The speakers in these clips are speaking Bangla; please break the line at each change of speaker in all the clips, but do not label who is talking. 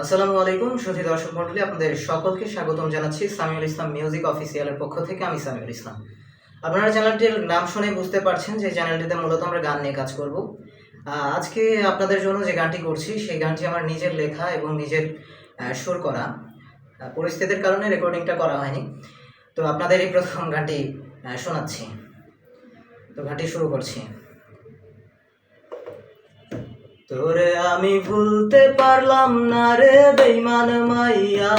আসসালামু আলাইকুম সুধী দর্শক মন্ডলী আপনাদের সকলকে স্বাগতম জানাচ্ছি সামিউল ইসলাম মিউজিক অফিসিয়ালের পক্ষ থেকে। আমি সামিউল ইসলাম। আপনারা চ্যানেলটির নাম শুনে বুঝতে পারছেন যে চ্যানেলটিতে মূলত আমরা গান নিয়ে কাজ করব। আজকে আপনাদের জন্য যে গানটি করছি, সেই গানটি আমার নিজের লেখা এবং নিজের সুর করা। পরিস্থিতির কারণে রেকর্ডিংটা করা হয়নি। তো আপনাদের এই প্রথম গানটি শোনাচ্ছি। তো গানটি শুরু করছি। তোরে আমি ভুলতে পারলাম না রে বেইমান মাইয়া।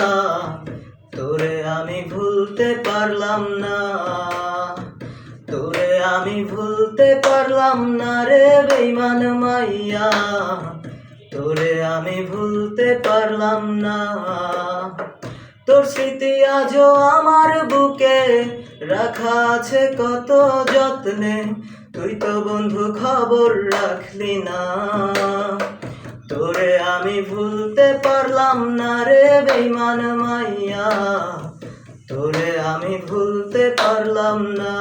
তোরে আমি ভুলতে পারলাম না। তোরে আমি ভুলতে পারলাম না রে বেইমান মাইয়া। তোরে আমি ভুলতে পারলাম না। তোর স্মৃতি আজও আমার বুকে রাখা আছে কত যত্নে। তুই তো বন্ধু খবর রাখলি না। তোরে আমি ভুলতে পারলাম না রে বেইমান মাইয়া। তোরে আমি ভুলতে পারলাম না।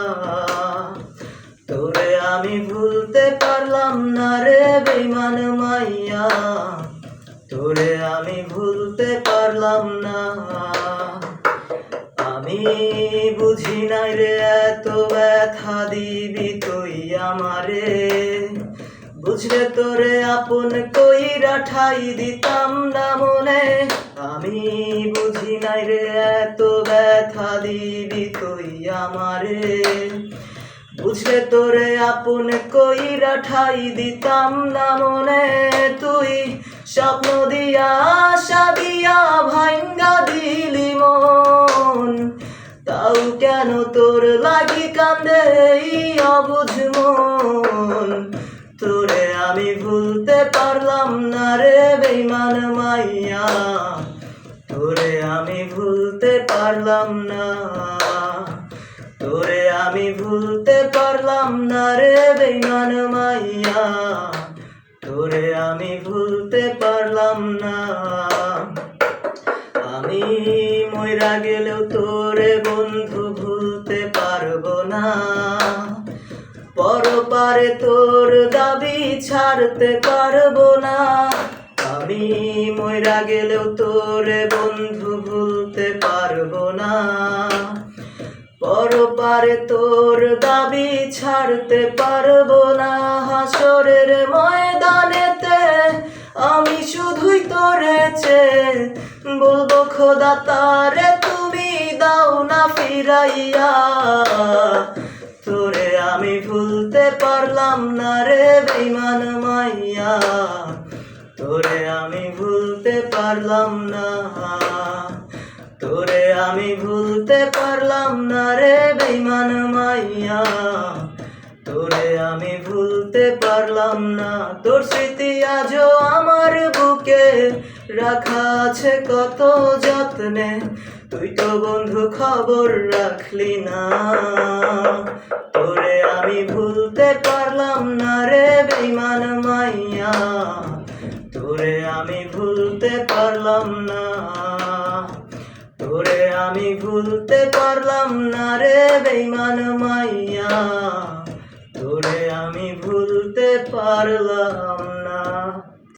তোরে আমি ভুলতে পারলাম না রে বেইমান মাইয়া। তোরে আমি ভুলতে পারলাম না। আমি বুঝি নাই রে, এত ব্যথা দিবি তুই আমারে। বুঝলে তোরে আপন কইরা ঠাই দিতাম না মনে। আমি বুঝি নাই রে, এত ব্যথা দিবি তুই আমারে। বুঝলে তোরে আপন কইরা ঠাই দিতাম না মনে। তুই স্বপ্ন দিয়া, আশা দিয়া ভাঙ্গা দিলি মন। তাও কেন তোর লাগি কান্দে এই অবুঝ মন? তোরে আমি ভুলতে পারলাম না রে বেইমান মাইয়া। তোরে আমি ভুলতে পারলাম না। তোরে আমি ভুলতে পারলাম না রে বেইমান মাইয়া। তোরে আমি ভুলতে পারলাম না। আমি মইরা গেলেও তোরে বন্ধু ভুলতে পারব না। পরপারে তোর দাবি ছাড়তে পারব না। আমি ময়রা গেলেও তোরে বন্ধু ভুলতে পারব না। পরপারে তোর দাবি ছাড়তে পারব না। হাসরের ময়দানেতে আমি শুধুই তোরে চেয়ে বলব, খোদা তারে দাও না ফিরাইয়া। তোরে আমি ভুলতে পারলাম না রে বেইমান মাইয়া। তোরে আমি ভুলতে পারলাম না। তোরে আমি ভুলতে পারলাম না রে বেইমান মাইয়া। তোরে আমি ভুলতে পারলাম না। তোর স্মৃতি আজও আমার বুকে রাখা আছে কত যত্নে। তুই তো বন্ধু খবর রাখলি না। তোরে আমি ভুলতে পারলাম না রে বেইমান মাইয়া। তোরে আমি ভুলতে পারলাম না। তোরে আমি ভুলতে পারলাম না রে বেইমান মাইয়া। তোরে আমি ভুলতে পারলাম না।